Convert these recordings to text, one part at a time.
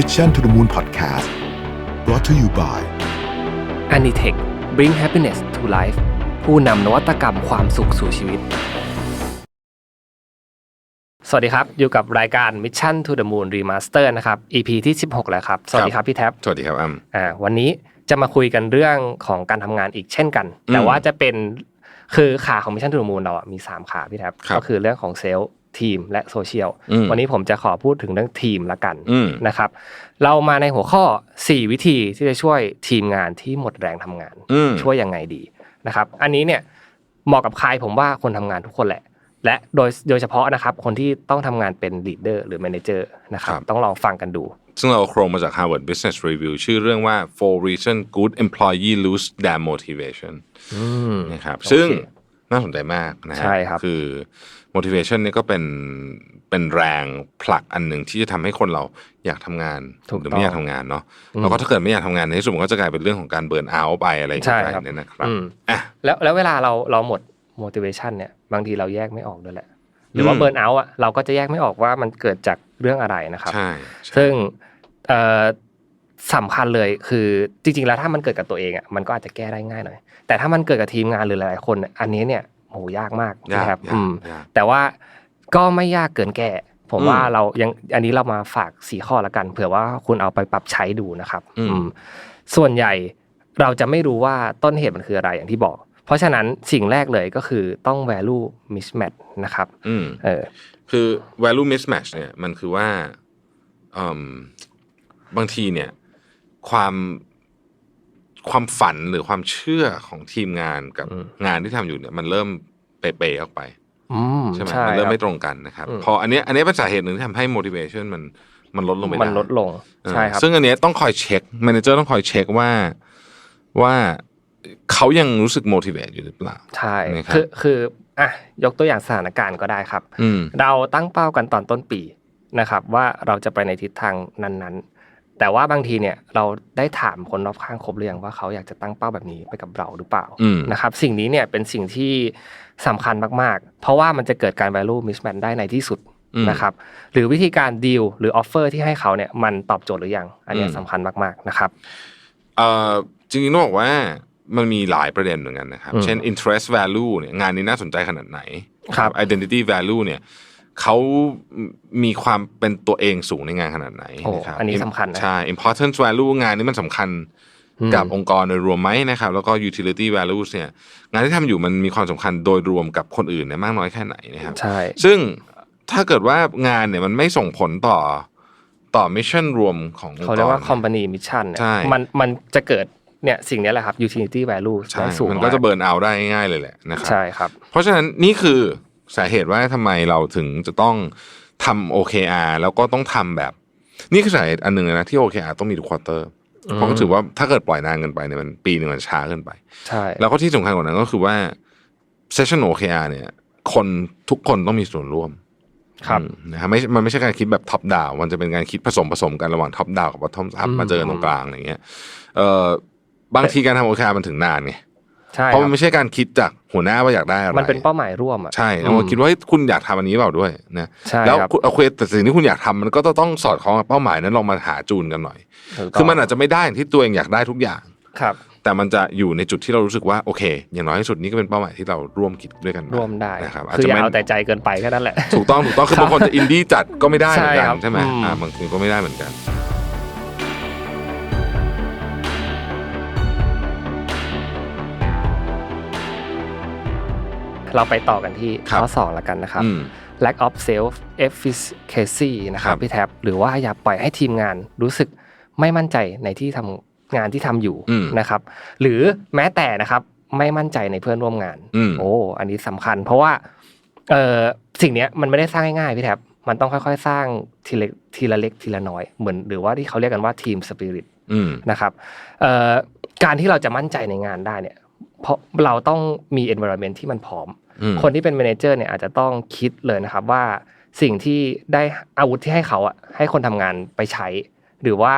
Mission to the Moon Podcast brought to you by a n i t e c h bring happiness to life ผู้นำนวัตกรรมความสุขสู่ชีวิต สวัสดีครับ อยู่กับรายการ Mission to the Moon Remaster นะครับ EP ที่ 16 แล้วครับ สวัสดีครับพี่แท็บ สวัสดีครับอ้ำอ่าวันนี้จะมาคุยกันเรื่องของการทำงานอีกเช่นกันอืมแต่ว่าจะเป็นคือขาของ Mission to the Moon เราอะมี 3 ขาพี่แท็บครับก็คือเรื่องของเซลล์ ทีมและโซเชียลอืมวันนี้ผมจะขอพูดถึงเรื่องทีมละกันอืมนะครับ เรามาในหัวข้อ 4 วิธีที่จะช่วยทีมงานที่หมดแรงทำงานอืมช่วยยังไงดีนะครับ อันนี้เนี่ยเหมาะกับใครผมว่าคนทำงานทุกคนแหละ และโดยโดยเฉพาะนะครับ คนที่ต้องทำงานเป็นลีดเดอร์หรือแมเนเจอร์นะครับครับต้องลองฟังกันดูซึ่งเราเอาโครงมาจาก Harvard Business Review ชื่อเรื่องว่า four reason good employee lose their motivation อืมนะครับโอเคซึ่ง น่าสนใจมากนะฮะใช่ครับคือ motivation เนี่ยก็เป็นเป็นแรงผลักอันหนึ่งที่จะทำให้คนเราอยากทำงานถูกหรือต้อไม่งอยากทำงานเนาะแล้วก็ถ้าเกิดไม่อยากทำงานในที่สุดมันก็จะกลายเป็นเรื่องของการเบิร์นเอาท์ไปอะไรอย่างใช่เงี้ยครับเนี่ยนะครับอืมอะแล้วแล้วเวลาเราเราหมด motivation เนี่ยบางทีเราแยกไม่ออกด้วยแหละ หรือว่าอืมเบิร์นเอาท์อะเราก็จะแยกไม่ออกว่ามันเกิดจากเรื่องอะไรนะครับใช่ใช่ซึ่งเอ่อ สำคัญเลยคือจริง ๆ แล้วถ้ามันเกิดกับตัวเองอะมันก็อาจจะแก้ได้ง่ายหน่อย แต่ถ้ามันเกิดกับทีมงานหรือหลายๆคนเนี่ยอันนี้เนี่ยโหยากมากยากนะครับยากอืมยากแต่ว่าก็ไม่ยากเกินแก้ผมอืมว่าเรายังอันนี้เรามาฝากสี่ข้อละกันเผื่อว่าคุณเอาไปปรับใช้ดูนะครับอืมอืมส่วนใหญ่เราจะไม่รู้ว่าต้นเหตุมันคืออะไรอย่างที่บอก เพราะฉะนั้นสิ่งแรกเลยก็คือต้อง value mismatch นะครับอืมเออ คือ value mismatch เนี่ยมันคือว่าอืมบางทีเนี่ย ความความฝันหรือความเชื่อของทีมงานกับอืมงานที่ทำอยู่เนี่ย มันเริ่มเปๆออกไปอืมใช่ไหมใช่มันเริ่มคไม่บตรงกันนะครับอืมพออันเนี้ยอันเนี้ยเป็นสาเหตุหนึ่งที่ทำให้ motivation มันมันลดลงไปได้มันลดลงเออใช่ครับซึ่งอันเนี้ยต้องคอยเช็ค manager ต้องคอยเช็คว่าว่าเขายังรู้สึก motivate อยู่หรือเปล่าใช่นะครับคือคืออะยกตัวอย่างสถานการณ์ก็ได้ครับอืมเราตั้งเป้ากันตอนต้นปีนะครับ ว่าเราจะไปในทิศทางนั้นๆ แต่ว่าบางทีเนี่ยเราได้ถามคนรอบข้างครบเรื่องว่าเขาอยากจะตั้งเป้าแบบนี้ไปกับเราหรือเปล่าอืมนะครับ สิ่งนี้เนี่ยเป็นสิ่งที่สำคัญมากๆ เพราะว่ามันจะเกิดการ value mismatch ได้ในที่สุดอืมนะครับ หรือวิธีการดีลหรือ offer ที่ให้เขาเนี่ยมันตอบโจทย์หรือยังอันเนี้ยอืมสำคัญมากๆนะครับเอ่อจริงๆต้องบอกว่ามันมีหลายประเด็นเหมือนกันนะครับอืมเช่น interest value เนี่ยงานนี้น่าสนใจขนาดไหนครับ identity value เนี่ย เขามีความเป็นตัวเองสูงในงานขนาดไหนโอ้นะครับอันนี้สำคัญนะใช่ importance value งานนี้มันสำคัญอืมกับองค์กรโดยรวมไหมนะครับ แล้วก็ utility values เนี่ย งานที่ทำอยู่มันมีความสำคัญโดยรวมกับคนอื่นเนี่ยมากน้อยแค่ไหนนะครับใช่ซึ่งถ้าเกิดว่างานเนี่ยมันไม่ส่งผลต่อต่อมิชชั่นรวมขององค์กรเขาเรียกว่า company mission เนี่ยใช่มันมันจะเกิดเนี่ยสิ่งนี้แหละครับ utility value ใช่ได้สูงมันก็จะาเบิร์นเอาได้ง่ายๆเลยแหละนะครับใช่ครับ เพราะฉะนั้นนี่คือ สาเหตุว่าทำไมเราถึงจะต้องทำ OKR แล้วก็ต้องทำแบบ นี่คือสาเหตุอันหนึ่งเลยนะที่ OKR ต้องมีทุกควอเตอร์เพราะก็ถือว่าถ้าเกิดปล่อยนานเกินไปเนี่ยมันปีหนึ่งมันช้าเกินไปใช่แล้วก็ที่สำคัญกว่านั้นก็คือว่าเซสชั่น OKR เนี่ย คนทุกคนต้องมีส่วนร่วมครับอืมนะครับไม่มันไม่ใช่การคิดแบบท็อปดาวมันจะเป็นการคิดผสมผสมกันระหว่างท็อปดาวกับบอททอมอัพอืมมาเจอกันตรงกลางอะไรเงี้ยเอ่อบางทีการทำ OKR มันถึงนานไง ใช่ เพราะคมัรันบไม่ใช่การคิดจากหัวหน้าว่าอยากได้อะไรมันเป็นเป้าหมายร่วมอะใช่อืแล้วมคิดว่าเฮ้ยคุณอยากทำอันนี้เปล่าด้วยนะใช่แล้วครับคุณโอเคแต่สิ่งที่คุณอยากทำมันก็ต้องสอดคล้องกับเป้าหมายนั้นลองมาหาจูนกันหน่อยถูกต้งคือมันอาจจะไม่ได้อย่างที่ตัวเองอยากได้ทุกอย่างครับ แต่มันจะอยู่ในจุดที่เรารู้สึกว่าโอเค อย่างน้อยที่สุดนี่ก็เป็นเป้าหมายที่เราร่วมคิดด้วยกันร่วมได้นะครับอาจคือจะอย่าไม่เอาแต่ใจเกินไปแค่นั้นแหละถูกต้องถูกต้องคือบางคนจะอินดี้จัดก็ไม่ได้เหมือนกัใช่ครันบใช่ไหมอืมอ่าบางทีก็ไม่ได้เหมือนกัน เราไปต่อกันที่ครับข้อสองแล้วกันนะครับอืม lack of self efficacy นะครัครับบพี่แท็บหรือว่าอย่าปล่อยให้ทีมงานรู้สึกไม่มั่นใจในที่ทำงานที่ทำอยู่อืมนะครับ หรือแม้แต่นะครับไม่มั่นใจในเพื่อนร่วมงานอืมโอ้อันนี้สำคัญ เพราะว่าเออสิ่งเนี้ยมันไม่ได้สร้างง่ายๆพี่แท็บมันต้องค่อยๆ สร้างทีละทีละเล็กทีละน้อยเหมือนหรือว่าที่เขาเรียกกันว่าทีมสปิริตอืมนะครับเอ่อการที่เราจะมั่นใจในงานได้เนี่ยเพราะเราต้องมี environment ที่มันพร้อมอืม คนที่เป็น manager เนี่ยอาจจะต้องคิดเลยนะครับว่าสิ่งที่ได้อาวุธที่ให้เขาอะให้คนทำงานไปใช้ หรือว่า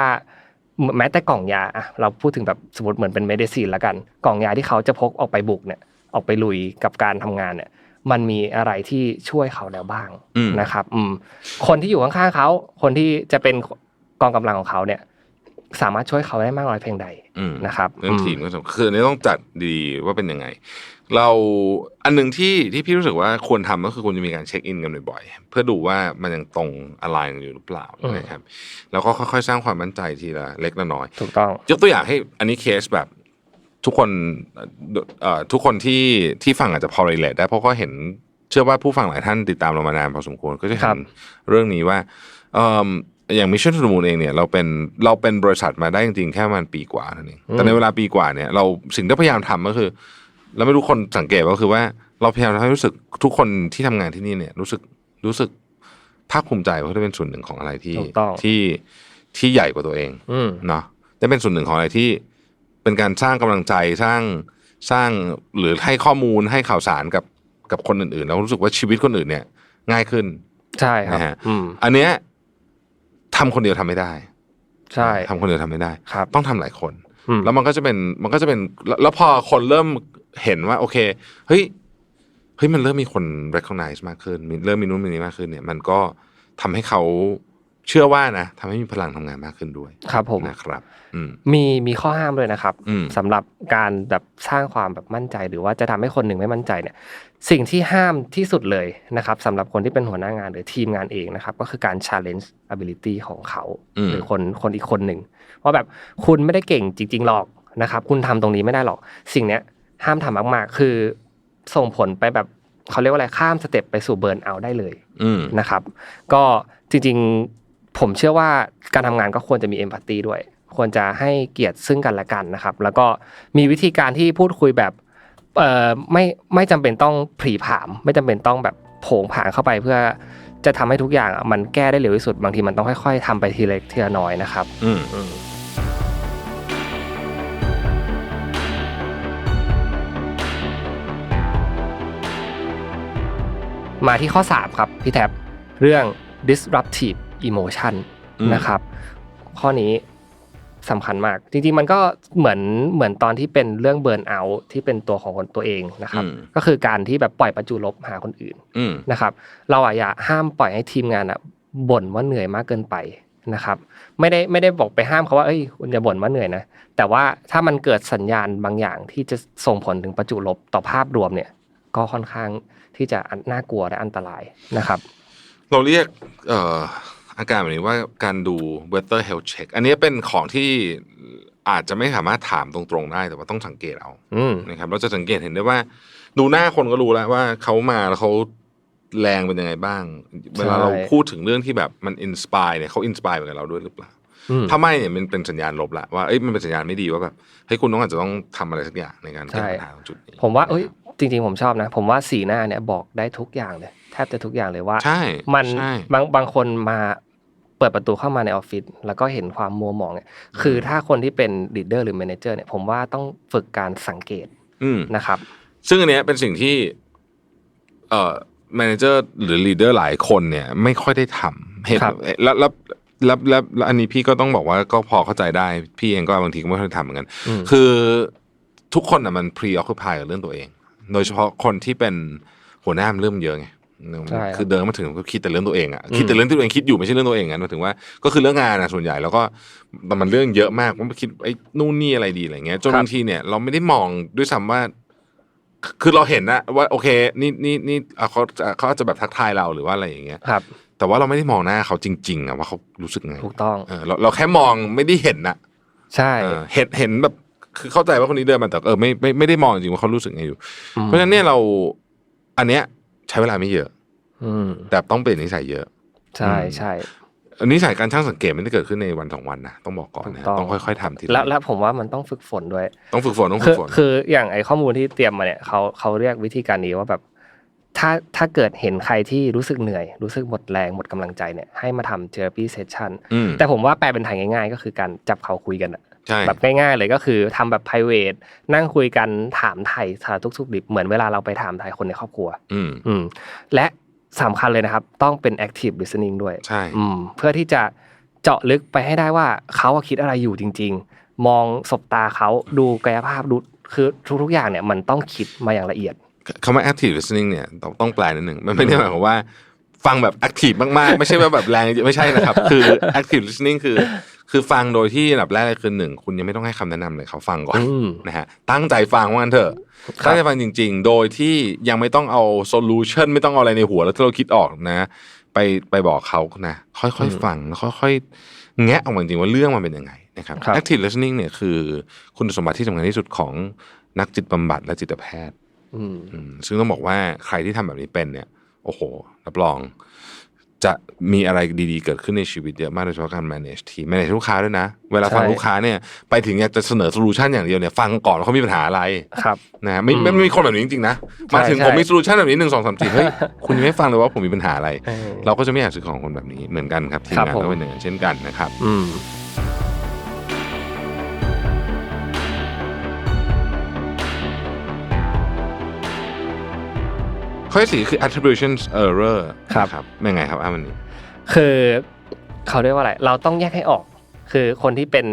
แม้แต่กล่องยาอะเราพูดถึงแบบสมมติเหมือนเป็นเมดิซีนละกัน กล่องยาที่เขาจะพกออกไปบุกเนี่ยออกไปลุยกับการทำงานเนี่ยมันมีอะไรที่ช่วยเขาแล้วบ้างอืมนะครับ อืมคนที่อยู่ข้างๆเขา คนที่จะเป็นกองกำลังของเขาเนี่ย สามารถช่วยเขาได้มากน้อยเพียงใดอืมนะครับเรื่องทีมก็สำคัญคืออันนี้ต้องจัดดีว่าเป็นยังไง เราอันหนึ่งที่ที่พี่รู้สึกว่าควรทำก็คือควรจะมีการเช็คอินกันบ่อยๆเพื่อดูว่ามันยังตรงอะไรกันอยู่หรือเปล่าอืมนะครับแล้วก็ค่อยๆ สร้างความมั่นใจทีละเล็กละน้อยถูกต้องยกตัวอย่างให้อันนี้เคสแบบทุกคนเอ่อเอ่อทุกคนที่ที่ฟังอาจจะพอ relate ได้เพราะก็เห็นเชื่อว่าผู้ฟังหลายท่านติดตามเรามานานพอสมควรก็จะครัเห็บนเรื่องนี้ว่าเอิ่มอย่าง Mission to the Moon เองเนี่ยเราเป็นเราเป็นบริษัทมาได้จริงๆแค่ประมันปีกว่านั่นเองแต่ในเวลาปีกว่าเนี่ยเราสิ่งที่พยายามทำก็คือเราไม่รู้คนสังเกตก็คือว่าเราพยายามทำให้รู้สึกทุกคนที่ทำงานที่นี่เนี่ยรู้สึกรู้สึกภาคภูมิใจว่าได้เป็นส่วนหนึ่งของอะไรที่ถูกต้องที่ที่ใหญ่กว่าตัวเองอืมเนาะได้เป็นส่วนหนึ่งของอะไรที่เป็นการสร้างกำลังใจสร้างสร้างหรือให้ข้อมูลให้ข่าวสารกับกับคนอื่นๆ แล้วรู้สึกว่าชีวิตคนอื่นเนี่ย ง่ายขึ้น ใช่ครับนะฮะอืมอันเนี้ย ทำคนเดียวทำไม่ได้ ใช่ทำคนเดียวทำไม่ได้ครับต้องทำหลายคนอืมแล้วมันก็จะเป็นมันก็จะเป็นแล้วแล้วพอคนเริ่มเห็นว่า โอเคเฮ้ยเฮ้ยมันเริ่มมีคน recognize มากขึ้นมีเริ่มมีนู้นมีนี้มากขึ้นเนี่ย มันก็ทำให้เขาเชื่อว่านะทำให้มีพลังทำงานมากขึ้นด้วย ครับผมนะครับอืมมีมีข้อห้ามเลยนะครับอืมสำหรับการแบบสร้างความแบบมั่นใจ หรือว่าจะทำให้คนหนึ่งไม่มั่นใจเนี่ย สิ่งที่ห้ามที่สุดเลยนะครับสำหรับคนที่เป็นหัวหน้างานหรือทีมงานเองนะครับ ก็คือการ challenge ability ของเขาอืมหรือคนคนอีกคนหนึ่งว่าแบบคุณไม่ได้เก่งจริง ๆ หรอกนะครับ คุณทำตรงนี้ไม่ได้หรอก สิ่งเนี้ยห้ามทำมากๆ คือส่งผลไปแบบเขาเรียกว่าอะไรข้ามสเต็ปไปสู่เบิร์นเอาได้เลยอืมนะครับ ก็จริงๆผมเชื่อว่าการทำงานก็ควรจะมีเอมพัตตีด้วย ควรจะให้เกียรติซึ่งกันและกันนะครับ แล้วก็มีวิธีการที่พูดคุยแบบเอ่อ ไม่ไม่จำเป็นต้องผลีผาม ไม่จำเป็นต้องแบบโผงผางเข้าไปเพื่อจะทำให้ทุกอย่างอะมันแก้ได้เร็วที่สุดบางทีมันต้องค่อยๆทำไปทีเล็กทีละน้อยนะครับ อืมมาที่ข้อ 3 ครับ พี่แท็บเรื่อง disruptive emotion อืมนะครับ ข้อนี้ สำคัญมาก จริงๆ มันก็เหมือนเหมือนตอนที่เป็นเรื่องเบิร์นเอาที่เป็นตัวของคนตัวเองนะครับอืมก็คือการที่แบบปล่อยประจุลบหาคนอื่นอืมนะครับ เราอะอย่าห้ามปล่อยให้ทีมงานอะบ่นว่าเหนื่อยมากเกินไปนะครับ ไม่ได้ไม่ได้บอกไปห้ามเขาว่าเอ้ยคุณอย่าบ่นว่าเหนื่อยนะแต่ว่าถ้ามันเกิดสัญญาณบางอย่างที่จะส่งผลถึงประจุลบต่อภาพรวมเนี่ย ก็ค่อนข้างที่จะน่ากลัวและอันตรายนะครับ เราเรียกเอ่ออาการแบบนี้ว่าการดู weather health check อันนี้เป็นของที่อาจจะไม่สามารถถามตรงๆได้แต่ว่าต้องสังเกตเอาอืมนะครับเราจะสังเกตเห็นได้ว่า ดูหน้าคนก็รู้แล้วว่าเขามาแล้วเขาแรงเป็นยังไงบ้าง เวลาเราพูดถึงเรื่องที่แบบมันอินสปายเนี่ยเขาอินสปายไปกับเราด้วยหรือเปล่าอืมถ้าไม่เนี่ยมันเป็นสัญญาณลบละว่าเอ้ยมันเป็นสัญญาณไม่ดีว่าแบบเฮ้ยคุณต้องอาจจะต้องทำอะไรสักอย่างในการแก้ปัญหาตรงจุดนี้ผมว่าเอ้ยจริงๆผมชอบนะ ผมว่าสีหน้าเนี่ยบอกได้ทุกอย่างเลยแทบจะทุกอย่างเลยว่า ใช่ มันใช่บางบางคนมา เปิดประตูเข้ามาในออฟฟิศแล้วก็เห็นความมัวหมองเนี่ยคือถ้าคนที่เป็นลีดเดอร์หรือแมเนเจอร์เนี่ยผมว่าต้องฝึกการสังเกตอืมนะครับ ซึ่งอันเนี้ยเป็นสิ่งที่เอ่อแมเนเจอร์หรือลีดเดอร์หลายคนเนี่ยไม่ค่อยได้ทำเห็นครับแล้วแล้วแล้วแล้วแล้วอันนี้พี่ก็ต้องบอกว่าก็พอเข้าใจได้ พี่เองก็บางทีก็ไม่ค่อยทำเหมือนกันอืมคือทุกคนอะมันพรีออคุพายกับเรื่องตัวเอง โดยเฉพาะคนที่เป็นหัวหน้ามันเริ่มเยอะไงใช่ ครับคือเดินมาถึงก็คิดแต่เรื่องตัวเองอะคิดแต่เรื่องที่ตัวเองคิดอยู่ไม่ใช่เรื่องตัวเองอะหมายถึงว่าก็คือเรื่องงานอะส่วนใหญ่แล้วก็แต่มันเรื่องเยอะมากผมคิดไอ้นู่นนี่อะไรดีอะไรเงี้ยจนครับบางทีเนี่ยเราไม่ได้มองด้วยซ้ำว่า คือเราเห็นนะว่าโอเค นี่นี่นี่อะเขาเขาอาจจะแบบทักทายเราหรือว่าอะไรอย่างเงี้ยครับ แต่ว่าเราไม่ได้มองหน้าเขาจริง ๆอะว่าเขารู้สึกไงถูกต้องเออเราเราแค่มองไม่ได้เห็นนะใช่เออเห็นเห็นแบบคือเข้าใจว่าคนนี้เดินมาแต่เออไม่ไม่ไม่ได้มองจริงว่าเขารู้สึกไงอยู่มเพราะฉะนั้นเนี่ยเราอันเนี้ย ใช้เวลาไม่เยอะ อืม แต่ต้องเปลี่ยนนิสัยเยอะ ใช่ใช่นิสัยการช่างสังเกตไม่ได้เกิดขึ้นในวันสองวันนะต้องบอกก่อนนะถูกต้องต้องค่อยๆทำทีละแล้วแล้วผมว่ามันต้องฝึกฝนด้วย ต้องฝึกฝนต้องฝึคือกฝนคืออย่างไอข้อมูลที่เตรียมมาเนี่ยเขาเขาเรียกวิธีการนี้ว่าแบบถ้าถ้าเกิดเห็นใครที่รู้สึกเหนื่อย รู้สึกหมดแรงหมดกำลังใจเนี่ยให้มาทำเทอราปีเซสชั่นอืมแต่ผมว่าแปลเป็นไทยง่ายๆ ก็คือการจับเขาคุยกันอะใช่ แบบง่ายๆเลยก็คือทำแบบ p r i v a t นั่งคุยกันถามไทยสารทุกสุขดิบเหมือนเวลาเราไปถามไทยคนในครอบครัว อืมอืมและสำคัญเลยนะครับ ต้องเป็น active listening ด้วยใช่อืมเพื่อที่จะเจาะลึกไปให้ได้ว่าเขาอะคิดอะไรอยู่จริง ๆ มองสบตาเขาดูกายภาพดูคือทุกๆอย่างเนี่ยมันต้องคิดมาอย่างละเอียดคำว่า active listening เนี่ยต้องต้องแปลนิดหนึ่งมันไม่ได้หมายความว่าฟังแบบแอคทีฟมากๆ ไม่ใช่ว่าแบบแรงไม่ใช่นะครับ คือ active listening คือ คือฟังโดยที่อันดับแรกเลยคือหนึ่งคุณยังไม่ต้องให้คำแนะนำเลยเขาฟังก่อนอืมนะฮะตั้งใจฟังว่างั้นเถอะครับตั้งใจฟังจริง ๆ โดยที่ยังไม่ต้องเอาโซลูชันไม่ต้องเอาอะไรในหัวแล้วที่เราคิดออกนะ ไปไปบอกเขานะค่อยๆฟังแล้วค่อยๆแงะออกมาจริงๆว่าเรื่องมันเป็นยังไงนะครับครับ active listening เนี่ยคือคุณสมบัติที่สำคัญที่สุดของนักจิตบำบัดและจิตแพทย์อืมอืมซึ่งต้องบอกว่าใครที่ทำแบบนี้เป็นเนี่ย โอ้โหรับรอง จะมีอะไรดีๆ เกิดขึ้นในชีวิตเยอะมากโดยเฉพาะการ manage ทีม manage ลูกค้าด้วยนะ เวลาฟังใช่ลูกค้าเนี่ยไปถึงอยากจะเสนอโซลูชันอย่างเดียวเนี่ยฟังก่อนว่าเขามีปัญหาอะไรครับนะฮะไม่อืมไม่ไม่มีคนแบบนี้จริงๆนะใช่มาถึงใช่ผมมีโซลูชันแบบนี้หนึ่งสองสามสี่เฮ้ยคุณยังไม่ฟังเลยว่าผมมีปัญหาอะไรเออเราก็จะไม่อยากซื้อของคนแบบนี้เหมือนกันครับทีมครับงานผมก็เป็นอย่างนั้นเช่นกันนะครับ อื ข้อที่สี่คือ attribution error ครับนะครับ เป็นไงครับอ้ามันนี้ คือเขาเรียกว่าอะไร เราต้องแยกให้ออก คือคนที่เป็น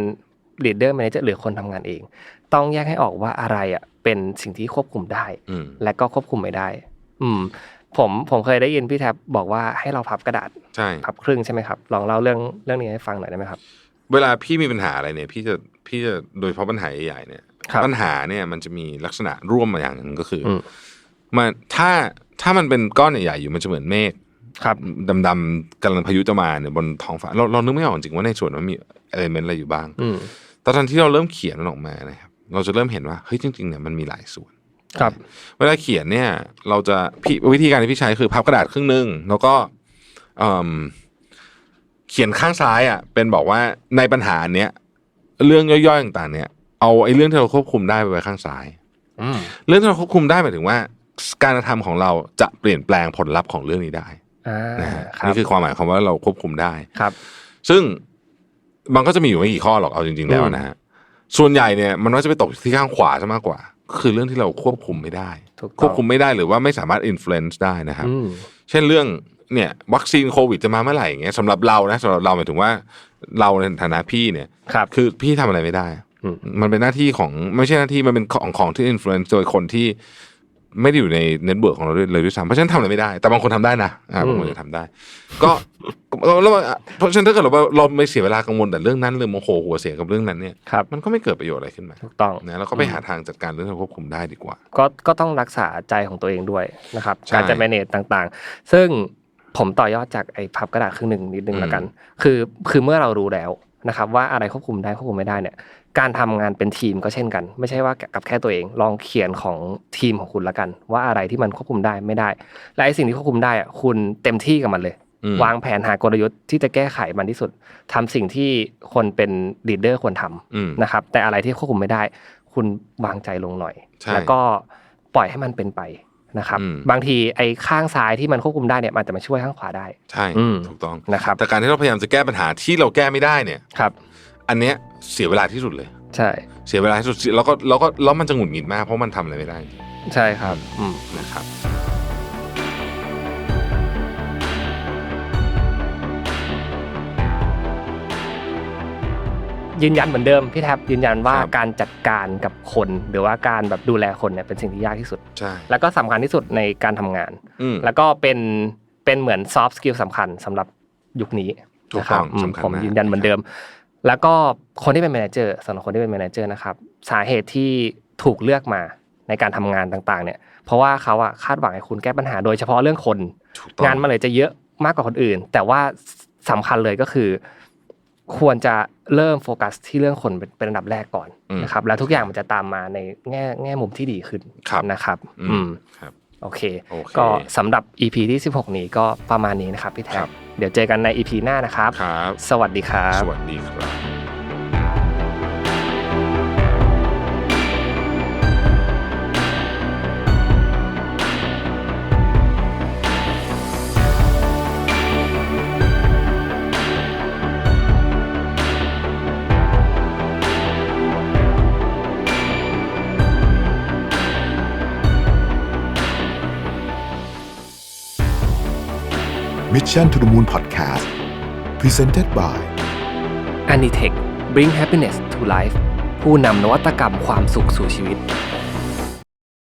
leader manager หรือคนทำงานเอง ต้องแยกให้ออกว่าอะไรอะเป็นสิ่งที่ควบคุมได้ อืม และก็ควบคุมไม่ได้ อืม ผมผมเคยได้ยินพี่แท็บบอกว่าให้เราพับกระดาษใช่ พับครึ่งใช่ไหมครับ ลองเล่าเรื่องเรื่องนี้ให้ฟังหน่อยได้ไหมครับ เวลาพี่มีปัญหาอะไรเนี่ย พี่จะพี่จะโดยเฉพาะปัญหาใหญ่ๆเนี่ย ครับปัญหาเนี่ยมันจะมีลักษณะร่วมมาอย่างหนึ่งก็คืออม มันถ้า ถ้ามันเป็นก้อนใหญ่ๆอยู่มันจะเหมือนเมฆครับดำๆกำลังพายุจะมาเนี่ยบนท้องฟ้าเราเรานึกไม่ออกจริงว่าในส่วนมันมีเอลิเมนต์อะไรอยู่บ้างอืมตอนที่เราเริ่มเขียนมันออกมานะครับ เราจะเริ่มเห็นว่าเฮ้ยจริงๆเนี่ยมันมีหลายส่วนครับ เวลาเขียนเนี่ย เราจะพี่วิธีการที่พี่ใช้คือพับกระดาษครึ่งหนึ่งแล้วก็เอิ่มเขียนข้างซ้ายอะ เป็นบอกว่าในปัญหาเนี้ยเรื่องย่อยๆต่างๆ เนี่ย เอาไอ้เรื่องที่เราควบคุมได้ไปไว้ข้างซ้ายอืมเรื่องที่เราควบคุมได้หมายถึงว่า การกระทำของเราจะเปลี่ยนแปลงผลลัพธ์ของเรื่องนี้ได้อ่านะฮะครับนี่คือความหมายของว่าเราควบคุมได้ครับ ซึ่งมันก็จะมีอยู่ไม่กี่ข้อหรอกเอาจริง ๆ แล้วนะฮะส่วนใหญ่เนี่ยมันว่าจะไปตกที่ข้างขวาซะมากกว่า คือเรื่องที่เราควบคุมไม่ได้ถูกต้องควบคุมไม่ได้หรือว่าไม่สามารถอิ f ฟ u e n c e ได้นะครับอืมเช่นเรื่องเนี่ยวัคซีนโควิดจะมาเมื่อไหร่อย่างเงี้ยสำหรับเรานะสำหรับเราหมายถึงว่าเราในฐานะพี่เนี่ยครับคือพี่ทำอะไรไม่ได้อืมมันเป็นหน้าที่ของไม่ใช่หน้าที่มันเป็นของของที่อิ f ฟ u e n c e โดยคนที่ ไม่ได้อยู่ในเน็ตเวิร์กของเราด้วยเลยด้วยซ้ำเพราะฉะนั้นทำอะไรไม่ได้ แต่บางคนทำได้นะอ่าบางคนจะทำได้ ก็แล้วแล้วเพราะฉะนั้นถ้าเกิดเราเราไม่เสียเวลากังวลแต่เรื่องนั้นเรื่องโมโหหัวเสียกับเรื่องนั้นเนี่ยครับมันก็ไม่เกิดประโยชน์อะไรขึ้นมาถูกต้องนะแล้วก็ไปหาทางจัดการเรื่องที่เราควบคุมได้ดีกว่า ก็ก็ต้องรักษาใจของตัวเองด้วยนะครับใช่การจะ manage ต่างๆ ซึ่งผมต่อยอดจากไอ้พับกระดาษครึ่งหนึ่งนิดนึงอืมแล้วกัน คือคือเมื่อเรารู้แล้วนะครับว่าอะไรควบคุมได้ควบคุมไม่ได้เนี่ย การทำงานเป็นทีมก็เช่นกัน ไม่ใช่ว่ากับแค่ตัวเอง ลองเขียนของทีมของคุณละกัน ว่าอะไรที่มันควบคุมได้ไม่ได้ และไอ้สิ่งที่ควบคุมได้อะคุณเต็มที่กับมันเลยอืมวางแผนหากลยุทธ์ที่จะแก้ไขมันที่สุดทำสิ่งที่คนเป็นลีดเดอร์ควรทำอืมนะครับ แต่อะไรที่ควบคุมไม่ได้ คุณวางใจลงหน่อยใช่แล้วก็ปล่อยให้มันเป็นไปนะครับอืมบางทีไอ้ข้างซ้ายที่มันควบคุมได้เนี่ยมันอาจจะมาช่วยข้างขวาได้ ใช่อืมถูกต้องนะครับแต่การที่เราพยายามจะแก้ปัญหาที่เราแก้ไม่ได้เนี่ยครับ อันเนี้ยเสียเวลาที่สุดเลย ใช่ เสียเวลาที่สุดแล้วก็แล้วก็แล้วมันจะหงุดหงิดมากเพราะมันทำอะไรไม่ได้ ใช่ครับอืมนะครับยืนยันเหมือนเดิมพี่แท็บยืนยันว่าครับการจัดการกับคนหรือว่าการแบบดูแลคนเนี่ยเป็นสิ่งที่ยากที่สุดใช่แล้วก็สำคัญที่สุดในการทำงานอืมแล้วก็เป็นเป็นเหมือนซอฟต์สกิลสำคัญสำหรับยุคนี้ถูกนะครัต้บองอืมสำคัญผมมากยืนยันเหมือนเดิม แล้วก็คนที่เป็นแมเนเจอร์สำหรับคนที่เป็นแมเนเจอร์นะครับสาเหตุที่ถูกเลือกมาในการทำงานต่างๆเนี่ย เพราะว่าเขาอะคาดหวังให้คุณแก้ปัญหาโดยเฉพาะเรื่องคนถูกต้องงานมันเลยจะเยอะมากกว่าคนอื่น แต่ว่าสำคัญเลยก็คือ ควรจะเริ่มโฟกัสที่เรื่องคนเป็นเป็นอันดับแรกก่อนอืมนะครับ แล้วทุกอย่างมันจะตามมาในแง่แง่มุมที่ดีขึ้นครับนะครับ อือืมมครับ โอเคโอเค ก็สำหรับ EP ที่ 16 นี้ก็ประมาณนี้นะครับพี่แท็ครับบเดี๋ยวเจอกันใน EP หน้านะครับครับสวัสดีครับ สวัสดีครับ Mission to the Moon Podcast Presented by a n i t e c h bring happiness to life ผู้นำนวัตกรรมความสุขสู่ชีวิต